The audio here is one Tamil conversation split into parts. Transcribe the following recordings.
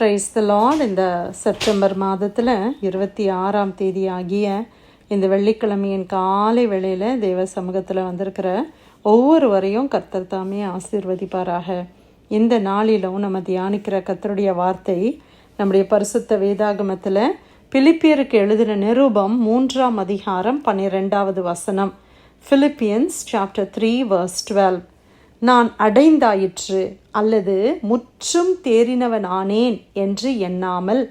ப்ரைஸ் த லார்ட் இந்த செப்டம்பர் மாதத்தில் இருபத்தி ஆறாம் தேதி ஆகிய இந்த வெள்ளிக்கிழமையின் காலை வேளையில் தேவ சமூகத்தில் வந்திருக்கிற ஒவ்வொருவரையும் கர்த்தர் தாமே ஆசீர்வதிப்பாராக. இந்த நாளிலும் நம்ம தியானிக்கிற கர்த்தருடைய வார்த்தை நம்முடைய பரிசுத்த வேதாகமத்தில் பிலிப்பியருக்கு எழுதின நிரூபம் மூன்றாம் அதிகாரம் பன்னிரெண்டாவது வசனம். Philippians chapter three verse twelve நான் அடைந்தாயிற்று அல்லது முற்றும் தேறினவன் ஆனேன் என்று எண்ணாமல்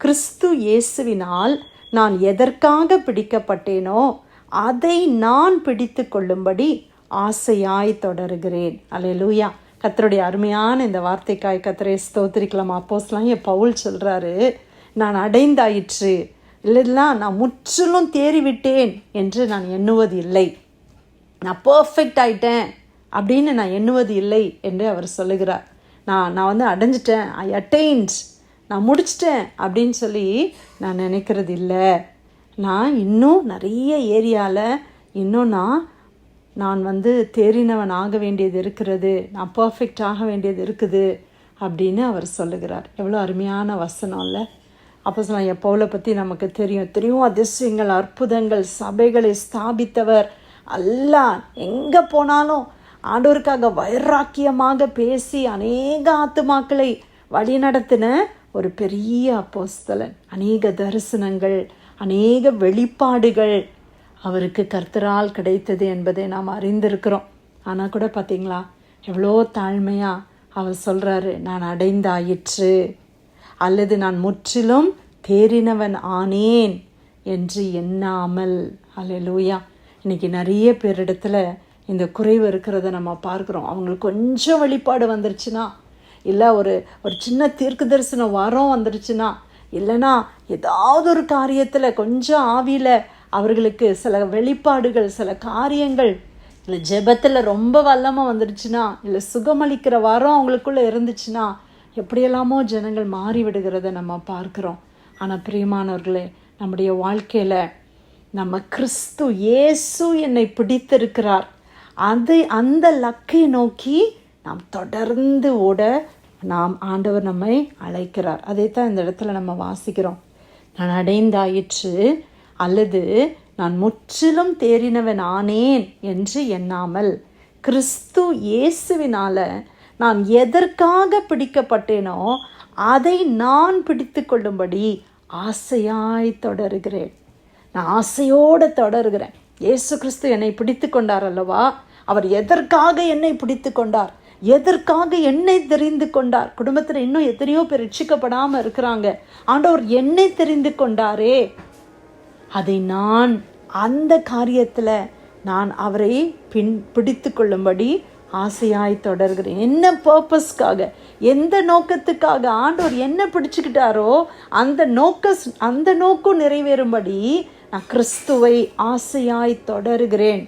கிறிஸ்து இயேசுவினால் நான் எதற்காக பிடிக்கப்பட்டேனோ அதை நான் பிடித்து கொள்ளும்படி ஆசையாய் தொடருகிறேன். அல்லேலூயா கத்தருடைய அருமையான இந்த வார்த்தைக்காய் கத்தரை ஸ்தோத்திரிக்கலாம். அப்போஸ்லாம் என் பவுல் சொல்கிறாரு நான் அடைந்தாயிற்று இல்லைன்னா நான் முற்றிலும் தேறிவிட்டேன் என்று நான் எண்ணுவது இல்லை நான் பர்ஃபெக்ட் ஆயிட்டேன். அப்படின்னு நான் எண்ணுவது இல்லை என்று அவர் சொல்லுகிறார். நான் நான் வந்து அடைஞ்சிட்டேன். ஐ அட்டைன்ஸ் நான் முடிச்சிட்டேன் அப்படின்னு சொல்லி நான் நினைக்கிறது இல்லை. நான் இன்னும் நிறைய ஏரியாவில் இன்னும் நான் நான் வந்து தேறினவன் ஆக வேண்டியது இருக்கிறது. நான் பர்ஃபெக்ட் ஆக வேண்டியது இருக்குது அப்படின்னு அவர் சொல்லுகிறார். எவ்வளோ அருமையான வசனம் இல்லை. அப்போ சொன்ன எப்போவில் பற்றி நமக்கு தெரியும். தெரியும் அதிசயங்கள் அற்புதங்கள் சபைகளை ஸ்தாபித்தவர். எல்லாம் எங்கே போனாலும் ஆண்டோருக்காக வைராக்கியமாக பேசி அநேக ஆத்துமாக்களை வழிநடத்தின ஒரு பெரிய அப்போஸ்தலன். அநேக தரிசனங்கள் அநேக வெளிப்பாடுகள் அவருக்கு கர்த்தரால் கிடைத்தது என்பதை நாம் அறிந்திருக்கிறோம். ஆனால் கூட பார்த்தீங்களா எவ்வளோ தாழ்மையாக அவர் சொல்கிறாரு நான் அடைந்தாயிற்று. அல்லது நான் முற்றிலும் தேறினவன் ஆனேன் என்று எண்ணாமல். அல்லேலூயா இன்றைக்கி நிறைய பேரிடத்துல இந்த குறைவு இருக்கிறத நம்ம பார்க்குறோம். அவங்களுக்கு கொஞ்சம் வெளிப்பாடு வந்துருச்சுன்னா இல்லை ஒரு ஒரு சின்ன தீர்க்கு தரிசனம் வரம் வந்துருச்சுன்னா இல்லைன்னா ஏதாவது ஒரு காரியத்தில் கொஞ்சம் ஆவியில் அவர்களுக்கு சில வெளிப்பாடுகள் சில காரியங்கள் இல்லை ஜெபத்தில் ரொம்ப வல்லமாக வந்துருச்சுன்னா இல்லை சுகமளிக்கிற வாரம் அவங்களுக்குள்ளே இருந்துச்சுன்னா எப்படியெல்லாமோ ஜனங்கள் மாறி விடுகிறத நம்ம பார்க்குறோம். ஆனால் பிரியமானவர்களே நம்முடைய வாழ்க்கையில் நம்ம கிறிஸ்து இயேசு என்னை பிடித்திருக்கிறார். அது அந்த லக்கை நோக்கி நாம் தொடர்ந்து ஓட நாம் ஆண்டவர் நம்மை அழைக்கிறார். அதை தான் இந்த இடத்துல நம்ம வாசிக்கிறோம். நான் அடைந்தாயிற்று அல்லது நான் முற்றிலும் தேறினவன் ஆனேன் என்று எண்ணாமல் கிறிஸ்து இயேசுவினால நான் எதற்காக பிடிக்கப்பட்டேனோ அதை நான் பிடித்து கொள்ளும்படி ஆசையாய் தொடருகிறேன். நான் ஆசையோடு தொடருகிறேன். இயேசு கிறிஸ்து என்னை பிடித்து கொண்டார் அல்லவா அவர் எதற்காக என்னை பிடித்து கொண்டார் எதற்காக என்னை தெரிந்து கொண்டார்? குடும்பத்தில் இன்னும் எத்தனையோ பேர் ரட்சிக்கப்படாமல் இருக்கிறாங்க. ஆண்டவர் என்னை தெரிந்து கொண்டாரே. அதை நான் அந்த காரியத்தில் நான் அவரை பின் பிடித்து கொள்ளும்படி ஆசையாய் தொடர்கிறேன். என்ன பர்பஸ்க்காக எந்த நோக்கத்துக்காக ஆண்டவர் என்ன பிடிச்சுக்கிட்டாரோ அந்த நோக்க அந்த நோக்கம் நிறைவேறும்படி நான் கிறிஸ்துவை ஆசையாய் தொடருகிறேன்.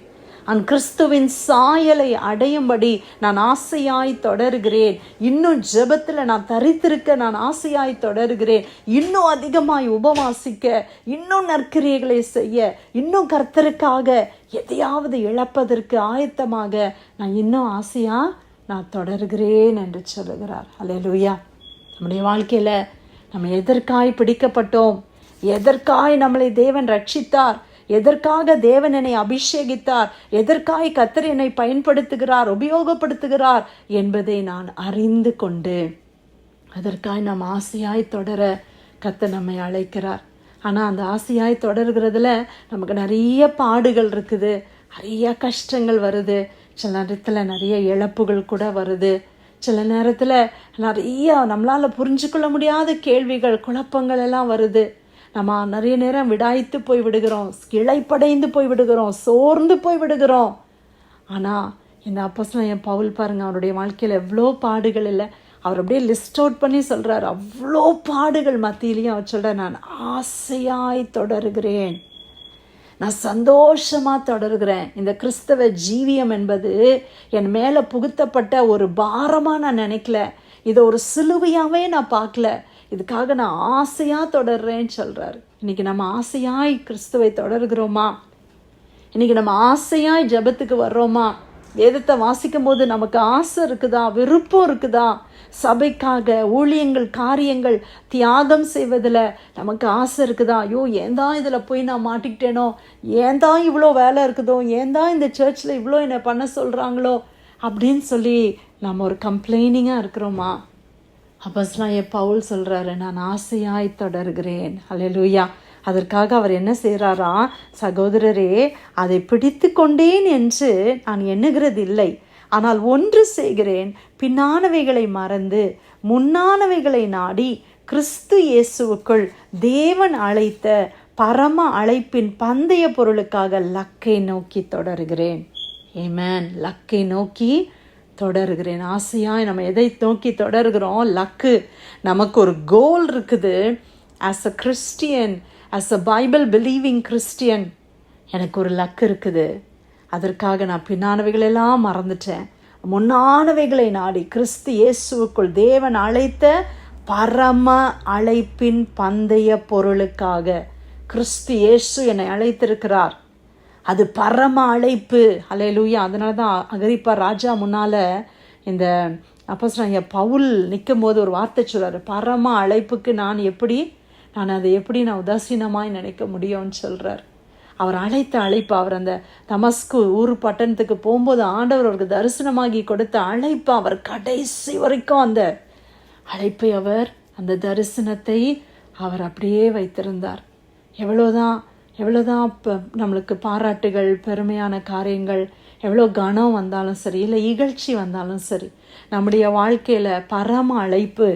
அன் கிறிஸ்துவின் சாயலை அடையும்படி நான் ஆசையாய் தொடருகிறேன். இன்னும் ஜெபத்தில் நான் தரித்திருக்க நான் ஆசையாய் தொடருகிறேன். இன்னும் அதிகமாய் உபவாசிக்க இன்னும் நற்கிரியைகளை செய்ய இன்னும் கர்த்தருக்காக எதையாவது இழப்பதற்கு ஆயத்தமாக நான் இன்னும் ஆசையா நான் தொடர்கிறேன் என்று சொல்லுகிறார். அல்லேலூயா நம்முடைய வாழ்க்கையில் நம்ம எதற்காய் பிடிக்கப்பட்டோம்? எதற்காய் நம்மளை தேவன் ரட்சித்தார்? எதற்காக தேவன் என்னை அபிஷேகித்தார்? எதற்காய் கத்தர் என்னை பயன்படுத்துகிறார் உபயோகப்படுத்துகிறார் என்பதை நான் அறிந்து கொண்டு அதற்காய் நாம் ஆசையாய் தொடர கத்த நம்மை அழைக்கிறார். ஆனால் அந்த ஆசையாய் தொடர்கிறதுல நமக்கு நிறைய பாடுகள் இருக்குது. நிறைய கஷ்டங்கள் வருது. சில நேரத்தில் நிறைய இழப்புகள் கூட வருது. சில நேரத்தில் நிறைய நம்மளால் புரிஞ்சுக்கொள்ள முடியாத கேள்விகள் குழப்பங்கள் எல்லாம் வருது. நம்ம நிறைய நேரம் விடாய்த்து போய் விடுகிறோம் கிளைப்படைந்து போய் விடுகிறோம் சோர்ந்து போய் விடுகிறோம். ஆனால் இந்த அப்போஸ்லாம் என் பவுல் பாருங்கள் அவருடைய வாழ்க்கையில் எவ்வளோ பாடுகள் இல்லை. அவர் அப்படியே லிஸ்ட் அவுட் பண்ணி சொல்கிறார் அவ்வளோ பாடுகள் மத்தியிலையும் அவர் சொல்கிறார் நான் ஆசையாய் தொடருகிறேன். நான் சந்தோஷமாக தொடர்கிறேன். இந்த கிறிஸ்தவ ஜீவியம் என்பது என் மேலே புகுத்தப்பட்ட ஒரு பாரமாக நான் நினைக்கல. இதை ஒரு சிலுவையாகவே நான் பார்க்கல. இதுக்காக நான் ஆசையாக தொடர்றேன்னு சொல்கிறாரு இன்றைக்கி நம்ம ஆசையாய் கிறிஸ்துவை தொடர்கிறோமா? இன்றைக்கி நம்ம ஆசையாய் ஜெபத்துக்கு வர்றோமா? வேதத்தை வாசிக்கும் போது நமக்கு ஆசை இருக்குதா? விருப்பம் இருக்குதா? சபைக்காக ஊழியங்கள் காரியங்கள் தியாகம் செய்வதில் நமக்கு ஆசை இருக்குதா? ஐயோ ஏன் தான் இதில் போய் நான் மாட்டிக்கிட்டேனோ? ஏன் தான் இவ்வளோ வேலை இருக்குதோ? ஏன் தான் இந்த சர்ச்சில் இவ்வளோ என்னை பண்ண சொல்கிறாங்களோ அப்படின்னு சொல்லி நம்ம ஒரு கம்ப்ளைனிங்காக இருக்கிறோமா? அப்போஸ்லாம் பவுல் சொல்கிறாரு நான் ஆசையாய் தொடர்கிறேன். அல்லேலூயா அதற்காக அவர் என்ன செய்கிறாரா சகோதரரே அதை பிடித்து கொண்டேன் என்று நான் எண்ணுகிறதில்லை. ஆனால் ஒன்று செய்கிறேன் பின்னானவைகளை மறந்து முன்னானவைகளை நாடி கிறிஸ்து இயேசுவுக்குள் தேவன் அழைத்த பரம அழைப்பின் பந்தய பொருளுக்காக லக்கை நோக்கி தொடர்கிறேன். ஏமேன் லக்கை நோக்கி தொடருகிறேன். ஆசையாக நம்ம எதை நோக்கி தொடர்கிறோம்? லக்கு. நமக்கு ஒரு கோல் இருக்குது. As a Christian as a Bible believing Christian எனக்கு ஒரு லக் இருக்குது. அதற்காக நான் பின்னானவைகளெல்லாம் மறந்துட்டேன். முன்னானவைகளை நாடி கிறிஸ்து இயேசுவுக்குள் தேவன் அழைத்த பரம அழைப்பின் பந்தய பொருளுக்காக கிறிஸ்து இயேசு என்னை அழைத்திருக்கிறார். அது பரம அழைப்பு அலையலூயா அதனால தான் அகரிப்பா ராஜா முன்னால் இந்த அப்போ சொன்னாங்க பவுல் நிற்கும் போது ஒரு வார்த்தை சொல்கிறார் பரம அழைப்புக்கு நான் எப்படி நான் அதை எப்படி நான் உதாசீனமாய் நினைக்க முடியும்னு சொல்கிறார் அவர் அழைத்த அழைப்பு அவர் அந்த தமஸ்கு ஊர் பட்டணத்துக்கு போகும்போது ஆண்டவர் அவருக்கு தரிசனமாகி கொடுத்த அழைப்பு அவர் கடைசி வரைக்கும் அந்த அழைப்பை அவர் அந்த தரிசனத்தை அவர் அப்படியே வைத்திருந்தார். எவ்வளோதான் எவ்வளோதான் இப்போ நம்மளுக்கு பாராட்டுகள் பெருமையான காரியங்கள் எவ்வளோ கனம் வந்தாலும் சரி இல்லை இகழ்ச்சி வந்தாலும் சரி நம்முடைய வாழ்க்கையில் பரம அழைப்பு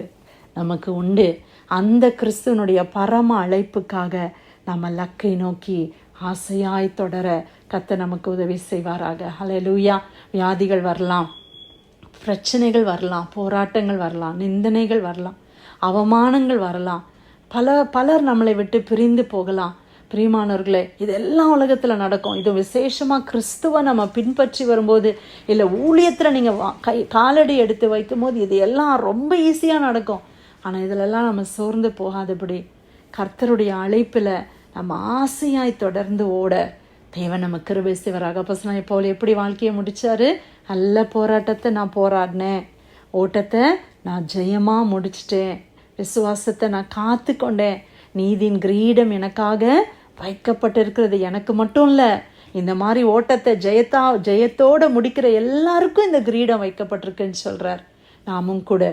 நமக்கு உண்டு. அந்த கிறிஸ்துவனுடைய பரம அழைப்புக்காக நம்ம லக்கை நோக்கி ஆசையாய் தொடர கத்தை நமக்கு உதவி செய்வாராக. ஹalleluya வியாதிகள் வரலாம் பிரச்சனைகள் வரலாம் போராட்டங்கள் வரலாம் நிந்தனைகள் வரலாம் அவமானங்கள் வரலாம். பல பலர் நம்மளை விட்டு பிரிந்து போகலாம். பிரியமானவர்களே இது எல்லாம் உலகத்தில் நடக்கும். இது விசேஷமாக கிறிஸ்துவை நம்ம பின்பற்றி வரும்போது இல்லை ஊழியத்தில் நீங்கள் வா கை காலடி எடுத்து வைக்கும் போது இது எல்லாம் ரொம்ப ஈஸியாக நடக்கும். ஆனால் இதிலெல்லாம் நம்ம சோர்ந்து போகாதபடி கர்த்தருடைய அழைப்பில் நம்ம ஆசையாய் தொடர்ந்து ஓட தேவன் நம்ம கிருபை செய்வராக. அப்போ நான் இப்போ எப்படி வாழ்க்கையை முடித்தாரு நல்ல போராட்டத்தை நான் போராடினேன். ஓட்டத்தை நான் ஜெயமாக முடிச்சிட்டேன். விசுவாசத்தை நான் காத்து கொண்டேன் நீதியின் கிரீடம் எனக்காக வைக்கப்பட்டிருக்கிறது. எனக்கு மட்டும் இல்லை இந்த மாதிரி ஓட்டத்தை ஜெயத்தா ஜெயத்தோடு முடிக்கிற எல்லாருக்கும் இந்த கிரீடம் வைக்கப்பட்டிருக்குன்னு சொல்கிறார் நாமும் கூட.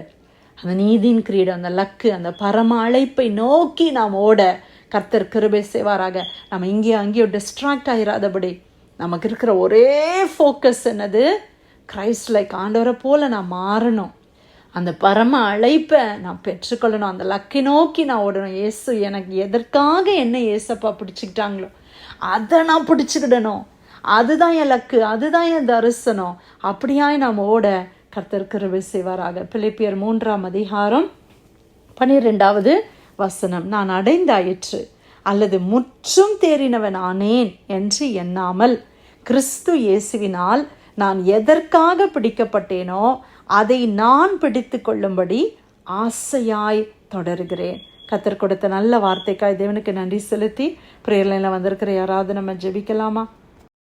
அந்த நீதியின் கிரீடம் அந்த லக்கு அந்த பரம அழைப்பை நோக்கி நாம் ஓட கர்த்தர் கிருபை செய்வாராக. நம்ம இங்கேயும் அங்கேயும் டிஸ்ட்ராக்ட் ஆகிராதபடி நமக்கு இருக்கிற ஒரே ஃபோக்கஸ் என்னது? கிரைஸ்ட் லைக் ஆண்டவரை போல நான் மாறணும். அந்த பரம அழைப்பை நான் பெற்றுக்கொள்ளணும். அந்த லக்கை நோக்கி நான் ஓடணும். இயேசு எனக்கு எதற்காக என்ன ஏசப்பா பிடிச்சிக்கிட்டாங்களோ அதை நான் பிடிச்சிக்கிடணும். அதுதான் என் லக்கு அதுதான் என் தரிசனம். அப்படியாய் நாம் ஓட கர்த்தர் கிருபை செய்வாராக. பிலிப்பியர் மூன்றாம் அதிகாரம் பனிரெண்டாவது வசனம். நான் அடைந்தாயிற்று அல்லது முற்றும் தேறினவன் ஆனேன் என்று எண்ணாமல் கிறிஸ்து இயேசுவினால் நான் எதற்காக பிடிக்கப்பட்டேனோ அதை நான் பிடித்து கொள்ளும்படி ஆசையாய் தொடருகிறேன். கத்தர் கொடுத்த நல்ல வார்த்தைக்காய் தேவனுக்கு நன்றி செலுத்தி பிரேயர்லைனில் வந்திருக்கிற யாராவது நம்ம ஜெபிக்கலாமா?